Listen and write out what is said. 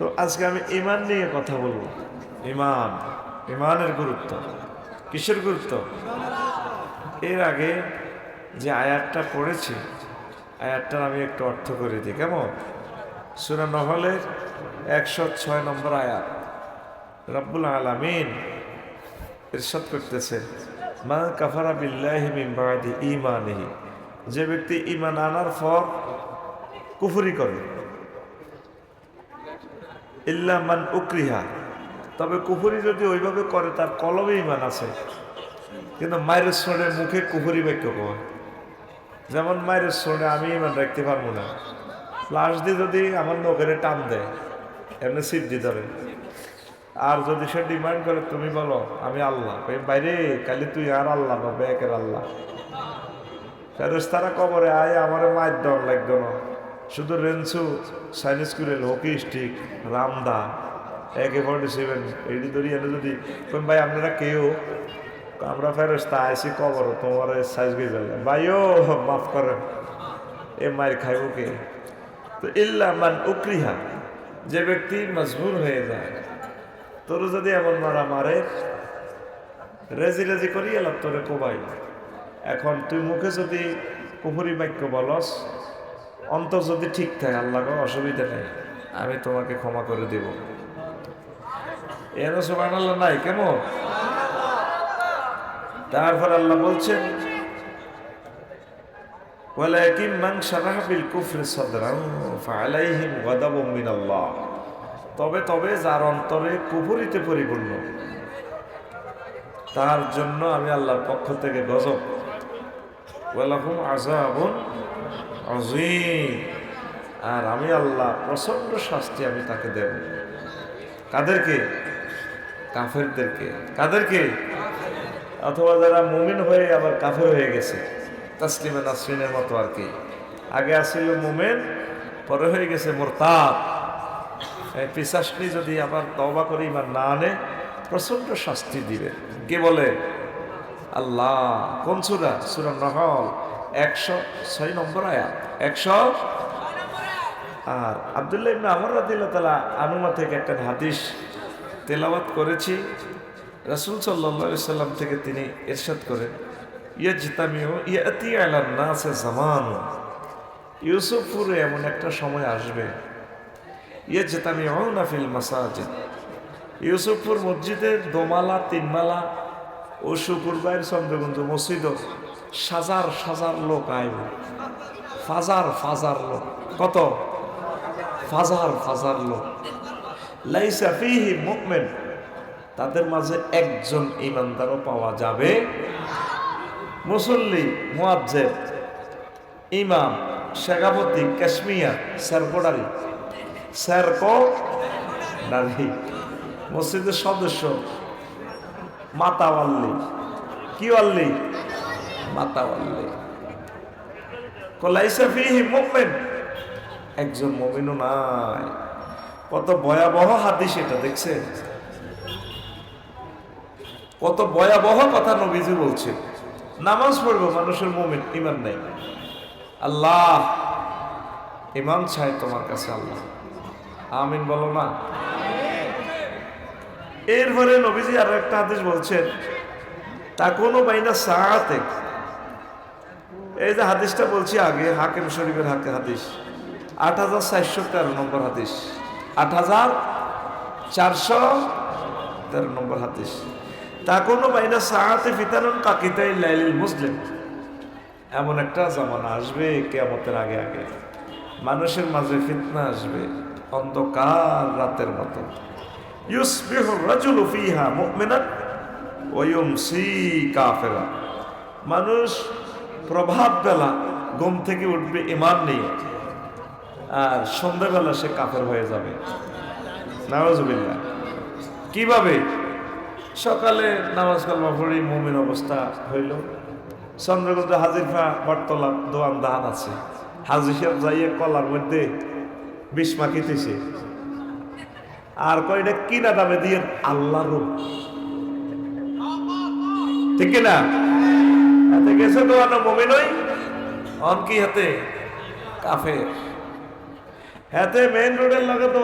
তো আজকে আমি ইমান নিয়ে কথা বলব। ইমান ইমানের গুরুত্ব। কিসের গুরুত্ব? এর আগে যে আয়াতটা পড়েছি, আয়াতটার আমি একটু অর্থ করে দিই, কেমন? সুরা নহলের একশো ছয় নম্বর আয়াত। রব্বুল আলামিন ইরশাদ করতেছে, মা কাফারা বিল্লাহি মিন ঈমানিহি। যে ব্যক্তি ঈমান আনার পর কুফুরি করে ইল্লা মান উকরিহা। তবে কুফরি যদি ওইভাবে করে, তার কলমে ইমান আছে। কিন্তু মায়ের শোনে মুখে কুফরি বাক্য কয় যেমন মায়ের শোনে আমি ইমান রাখতে পারব না। লাশ দিয়ে যদি আমার নখের টান দেয়, এমনি সিদ্ধি ধরে। আর যদি সে ডিমান্ড করে, তুমি বলো, আমি আল্লাহ। বাইরে কালি তুই আর আল্লাহ না বেকের আল্লাহ। ফেরস্তারা কবরে আয়, আমার মায়ের দেওয়ার লাগতো না। শুধু রেনসু সাইনিস স্কুলের hockey stick রামদা AK forty seven এইটি ধরি এনে যদি কই ভাই, আপনারা কেউ? আমরা ফেরস্তা আইসি কবর, তোমার সাইজ গিয়ে যাবে ভাইও মাফ করেন, এ মায়ের খাইব কে? তো ইল্লা মান উকরিহা, যে ব্যক্তি মজবুর হয়ে যায়, তোর যদি এমন মারা মারে রেজি রেজি করি এলাম তোরে কোবাই। এখন তুই মুখে যদি কুপুরি বাক্য বলস অন্তর যদি ঠিক থাকে আল্লাহ গো, অসুবিধা নেই আমি তোমাকে ক্ষমা করে দেব এর সবান আল্লাহ নাই কেমন তারপর আল্লাহ বলছেন ولكن من شرح بالكفر صدرا فعليهم غضب من الله তবে তবে যার অন্তরে কুফরিতে পরিপূর্ণ তার জন্য আমি আল্লাহর পক্ষ থেকে গজব ওয়ালাহুম আযীম। আর আমি আল্লাহ প্রচণ্ড শাস্তি আমি তাকে দেব। কাদেরকে? কাফেরদেরকে। কাদেরকে? অথবা যারা মুমিন হয়ে আবার কাফের হয়ে গেছে। তাসলিমা নাসরিনের মতো আর কি। আগে আসছিল মুমেন, পরে হয়ে গেছে মোরতাদ। পিসাসনি যদি আবার তবা করে ইমান না আনে প্রচণ্ড শাস্তি দিবে। কে বলে? আল্লাহ। কোন সুরা? সুরা নহল একশো, ছয় নম্বর আয়াত। একশো? আর আবদুল্লাহ ইবনে আমর রাদিল্লাহ তালা আনুমা থেকে একটা হাদিস তেলাওয়াত করেছি। রাসূল আলাইহি সাল্লাম থেকে তিনি ইরশাদ করেন, ইয়াজতামিউ ইয়াতি আলান নাসে জামান। ইউসুফপুরে এমন একটা সময় আসবে, ইয়াজতামিউনা ফিল মাসাজিদ। ইউসুফপুর মসজিদের দোমালা, তিনমালা ও শুকুরবাইয়ের চন্দ্রবন্ধু মসজিদ সাজার সাজার লোক আইব। ফাজার ফাজার লোক। কত? ফাজার ফাজার লোক। লাইসা ফিহি মুমিন। তাদের মাঝে একজন ইমানদারও পাওয়া যাবে। মুসল্লি মুয়াজ্জেব ইমাম, শেখাপতি কাশ্মিয়া স্যারকোডারি। স্যারকো ডারি মসজিদের সদস্য কি একজন মুমিনও নাই। কত ভয়াবহ হাদিস এটা, দেখছেন? কত ভয়াবহ কথা নবীজি বলছে নামাজ পড়ব মানুষের মুমিন ইমান নেই। আল্লাহ ইমান চাই তোমার কাছে আল্লাহ। আমিন বলো না। এরপরে নবীজি আরও একটা হাদিস বলছেন, তা কোনো বাইনা সাহাতে এই যে হাদিসটা বলছি আগে, হাকিম শরীফের হাকে হাদিস। আট হাজার চারশো তেরো নম্বর হাদিস। আট হাজার চারশো তেরো নম্বর হাদিস। তা কোনো বাইনা সাহাতে ফিতানুন কাকিতাই লাইলিল মুসলিম। এমন একটা জামানা আসবে কেয়ামতের আগে আগে। মানুষের মাঝে ফিতনা আসবে, অন্ধকার রাতের মতো। কাফিরা। মানুষ প্রভাব বেলা ঘুম থেকে উঠবে ইমান নেই। আর সন্ধ্যাবেলা সে কাফের হয়ে যাবে। কীভাবে? সকালে নামাজ কালমা পড়ি মুমিন অবস্থা হইল। চন্দ্রগঞ্জ হাজিরফা বটতলা দোয়ান দাহান আছে। হাজির সাহেব যাইয়ে কলার মধ্যে বিষ মাখিতেছে। আর কয়টা কিনা দামে দিয়ে আল্লাহ রূপ ঠিক না হাতে গেছে দোয়ানো মমিন নই অন কি হাতে? কাফের। হাতে মেইন রোডের লগে তো